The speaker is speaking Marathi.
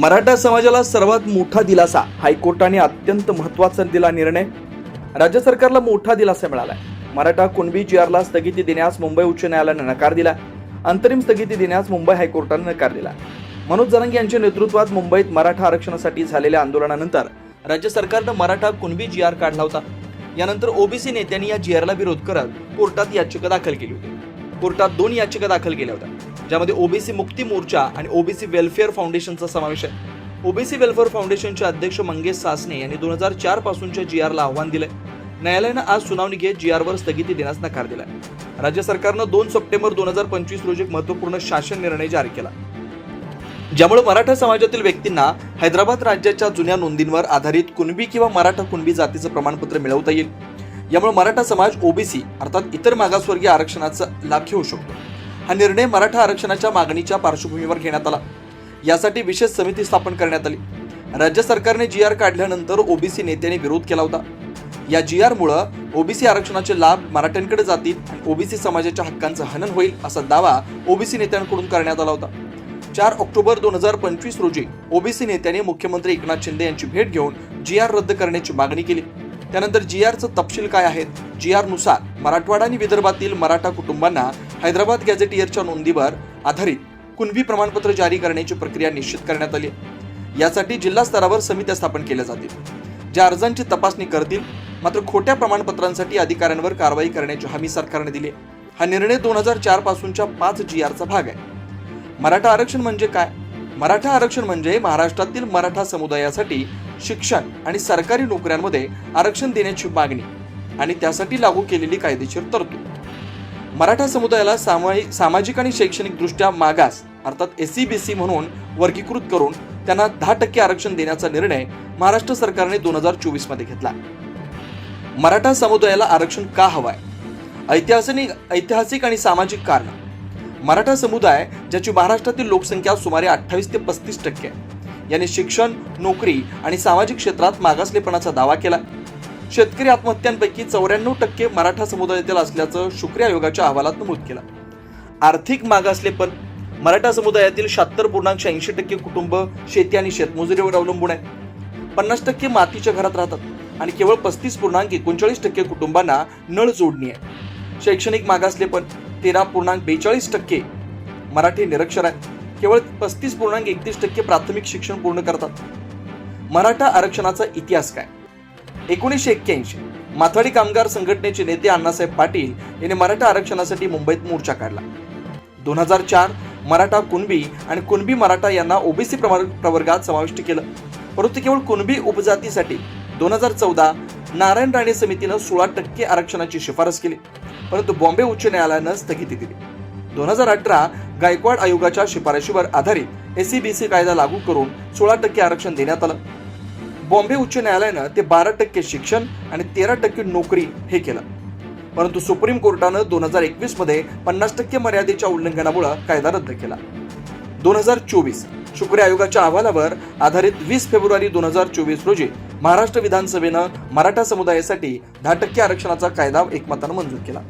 मराठा समाजाला सर्वात मोठा दिलासा हायकोर्टाने अत्यंत महत्त्वाचा दिला निर्णय. राज्य सरकारला मोठा दिलासा मिळालाय. मराठा कुणबी जी आरला स्थगिती देण्यास मुंबई उच्च न्यायालयाने नकार दिला. अंतरिम स्थगिती देण्यास मुंबई हायकोर्टाने नकार दिला. मनोज जरांगे यांच्या नेतृत्वात मुंबईत मराठा आरक्षणासाठी झालेल्या आंदोलनानंतर राज्य सरकारनं मराठा कुणबी जी आर काढला होता. यानंतर ओबीसी नेत्यांनी या जी आरला विरोध करत कोर्टात याचिका दाखल केली होती. कोर्टात दोन याचिका दाखल केल्या होत्या. ज्यामध्ये ओबीसी मुक्ती मोर्चा आणि ओबीसी वेलफेअर फाउंडेशनचा समावेश आहे. ओबीसी वेलफेअर फाउंडेशनचे अध्यक्ष मंगेश सासने यांनी दोन हजार चार पासूनच्या जी आरला आव्हान दिलंय. न्यायालयानं आज सुनावणी घेत जी आरवर स्थगिती देण्यास नकार दिलाय. राज्य सरकारनं दोन सप्टेंबर दोन हजार पंचवीस रोजी एक महत्त्वपूर्ण शासन निर्णय जारी केला. ज्यामुळे मराठा समाजातील व्यक्तींना हैदराबाद राज्याच्या जुन्या नोंदींवर आधारित कुणबी किंवा मराठा कुणबी जातीचं प्रमाणपत्र मिळवता येईल. यामुळे मराठा समाज ओबीसी अर्थात इतर मागासवर्गीय आरक्षणाचा लाभ घेऊ शकतो. हा निर्णय मराठा आरक्षणाच्या मागणीच्या पार्श्वभूमीवर घेण्यात आला. यासाठी विशेष समिती स्थापन करण्यात आली. राज्य सरकारने जी आर काढल्यानंतर ओबीसी नेत्यांनी विरोध केला होता. या जी आरमुळं ओबीसी आरक्षणाचे लाभ मराठ्यांकडे जातील आणि ओबीसी समाजाच्या हक्कांचं हनन होईल असा दावा ओबीसी नेत्यांकडून करण्यात आला होता. चार ऑक्टोबर दोन हजार पंचवीस रोजी ओबीसी नेत्यांनी मुख्यमंत्री एकनाथ शिंदे यांची भेट घेऊन जी आर रद्द करण्याची मागणी केली. त्यानंतर जी आरचं तपशील काय आहेत? जी आरनुसार मराठवाडा आणि विदर्भातील मराठा कुटुंबांना हैदराबाद गॅझेटियरच्या नोंदीवर आधारित कुणबी प्रमाणपत्र जारी करण्याची प्रक्रिया निश्चित करण्यात आली यासाठी जिल्हा स्तरावर समित्या स्थापन केल्या जातील ज्या अर्जांची तपासणी करतील मात्र खोट्या प्रमाणपत्रांसाठी अधिकाऱ्यांवर कारवाई करण्याची हमी सरकारने दिली हा निर्णय दोन हजार चार पासूनच्या पाच जी आरचा भाग आहे. मराठा आरक्षण म्हणजे काय? मराठा आरक्षण म्हणजे महाराष्ट्रातील मराठा समुदायासाठी शिक्षण आणि सरकारी नोकऱ्यांमध्ये आरक्षण देण्याची मागणी आणि त्यासाठी लागू केलेली कायदेशीर तरतूद. मराठा समुदायाला सामायिक सामाजिक आणि शैक्षणिकदृष्ट्या मागास अर्थात एस सी बी सी म्हणून वर्गीकृत करून त्यांना दहा टक्के आरक्षण देण्याचा निर्णय महाराष्ट्र सरकारने दोन हजार चोवीसमध्ये घेतला. मराठा समुदायाला आरक्षण का हवाय? ऐतिहासिक ऐतिहासिक आणि सामाजिक कारण. मराठा समुदाय ज्याची महाराष्ट्रातील लोकसंख्या सुमारे अठ्ठावीस ते पस्तीस टक्के आहे याने शिक्षण नोकरी आणि सामाजिक क्षेत्रात मागासलेपणाचा दावा केला. शेतकरी आत्महत्यांपैकी चौऱ्याण्णव टक्के मराठा समुदायातील असल्याचं शुक्रिया आयोगाच्या अहवालात नमूद केलं. आर्थिक मागासलेपण मराठा समुदायातील शहात्तर पूर्णांक ऐंशी टक्के कुटुंब शेती आणि शेतमजुरीवर अवलंबून आहे. पन्नास टक्के मातीच्या घरात राहतात आणि केवळ पस्तीस पूर्णांक एकोणचाळीस टक्के कुटुंबांना नळ जोडणी आहे. शैक्षणिक मागासलेपण तेरा पूर्णांक बेचाळीस टक्के मराठी निरक्षर आहेत. केवळ पस्तीस पूर्णांक एकतीस टक्के प्राथमिक शिक्षण पूर्ण करतात. मराठा आरक्षणाचा इतिहास काय? एकोणीसशे एक्क्याऐंशी. माथाडी कामगार संघटनेचे नेते अण्णासाहेब पाटील यांनी मराठा आरक्षणासाठी मुंबईत मोर्चा काढला. दोन हजार चार मराठा कुणबी आणि कुणबी मराठा यांना ओबीसी प्रवर्गात समाविष्ट केलं. परंतु केवळ कुणबी उपजातीसाठी दोन हजार चौदा नारायण राणे समितीनं सोळा टक्के आरक्षणाची शिफारस केली. परंतु बॉम्बे उच्च न्यायालयानं स्थगिती दिली. दोन हजार अठरा गायकवाड आयोगाच्या शिफारशीवर आधारित एसीबीसी कायदा लागू करून सोळा टक्के आरक्षण देण्यात आलं. बॉम्बे उच्च न्यायालयानं ते बारा टक्के शिक्षण आणि तेरा टक्के नोकरी हे केलं. परंतु सुप्रीम कोर्टानं दोन हजार एकवीसमध्ये पन्नास टक्के मर्यादेच्या उल्लंघनामुळे कायदा रद्द केला. दोन हजार चोवीस शुक्रिया आयोगाच्या अहवालावर आधारित वीस फेब्रुवारी दोन हजार चोवीस रोजी महाराष्ट्र विधानसभेनं मराठा समुदायासाठी दहा टक्के आरक्षणाचा कायदा एकमतानं मंजूर केला.